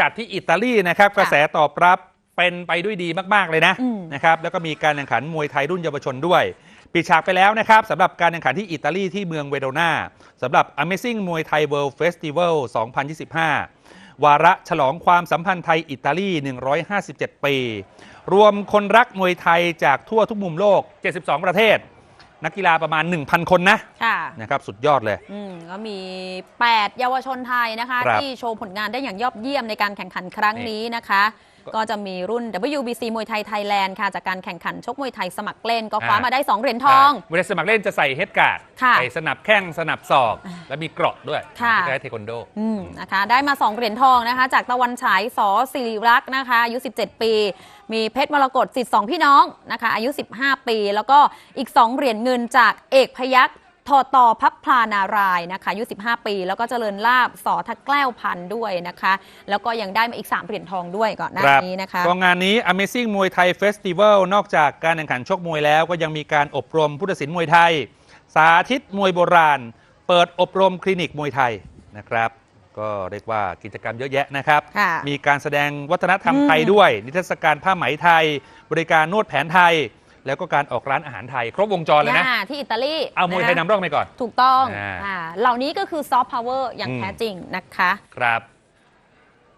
จัดที่อิตาลีนะครับกระแสตอบรับเป็นไปด้วยดีมาก ๆ เลยนะอืมนะครับแล้วก็มีการแข่งขันมวยไทยรุ่นเยาวชนด้วยปิดฉากไปแล้วนะครับสำหรับการแข่งขันที่อิตาลีที่เมืองเวโรนาสำหรับ Amazing มวยไทย World Festival 2025 วาระฉลองความสัมพันธ์ไทยอิตาลี 157 ปี รวมคนรักมวยไทยจากทั่วทุกมุมโลก 72 ประเทศ นักกีฬาประมาณ 1,000 คนนะค่ะนะครับสุดยอดเลย อืมก็มี 8 เยาวชนไทยนะคะ ครับที่โชว์ผลงานได้อย่างยอดเยี่ยมในการแข่งขันครั้งนี้นะคะ ก็จะมีรุ่น WBC มวยไทยไทยแลนด์ค่ะ จากการแข่งขันชกมวยไทยสมัครเล่น ก็คว้าอ่ามมาได้ 2 เหรียญทอง เวลาสมัครเล่นจะใส่เฮดการ์ดค่ะใส่สนับแข้งสนับศอก แล้วมีเกราะด้วยค่ะคล้ายๆเทควันโดอืมนะคะ ได้มา 2 เหรียญทองนะคะ จากตะวันฉายสอศิริรักษ์นะคะอายุ 17 ปี มีเพชรมรกตสิทธิ์สองพี่น้องนะคะ อายุ 15 ปี แล้วก็อีก 2 เหรียญเงินจากเอกพยัคฆ์ ทอตอพับพลานารายณ์นะคะอายุ 15 ปี แล้วก็เจริญลาบสอทักแกล้วพันธุ์ด้วยนะคะ แล้วก็ยังได้มาอีก 3 เหรียญทองด้วยก่อนหน้านี้นะคะก็งานนี้ Amazing มวยไทยเฟสติวัลนอกจากการแข่งขันชกมวยแล้วก็ยังมีการอบรมผู้ตัดสินมวยไทย สาธิตมวยโบราณ เปิดอบรมคลินิกมวยไทยนะครับก็เรียกว่ากิจกรรมเยอะแยะนะครับค่ะมีการแสดงวัฒนธรรมอืมไทยด้วย นิทรรศการผ้าไหมไทย บริการนวดแผนไทย แล้วก็การออกร้านอาหารไทย ครบวงจรเลยนะ อ่าที่อิตาลีเอามวยไทยะคะนำร่องไปก่อน ถูกต้องอ่า อ่าเหล่านี้ก็คือซอฟต์พาวเวอร์อย่างอืมแท้จริงนะคะ ครับ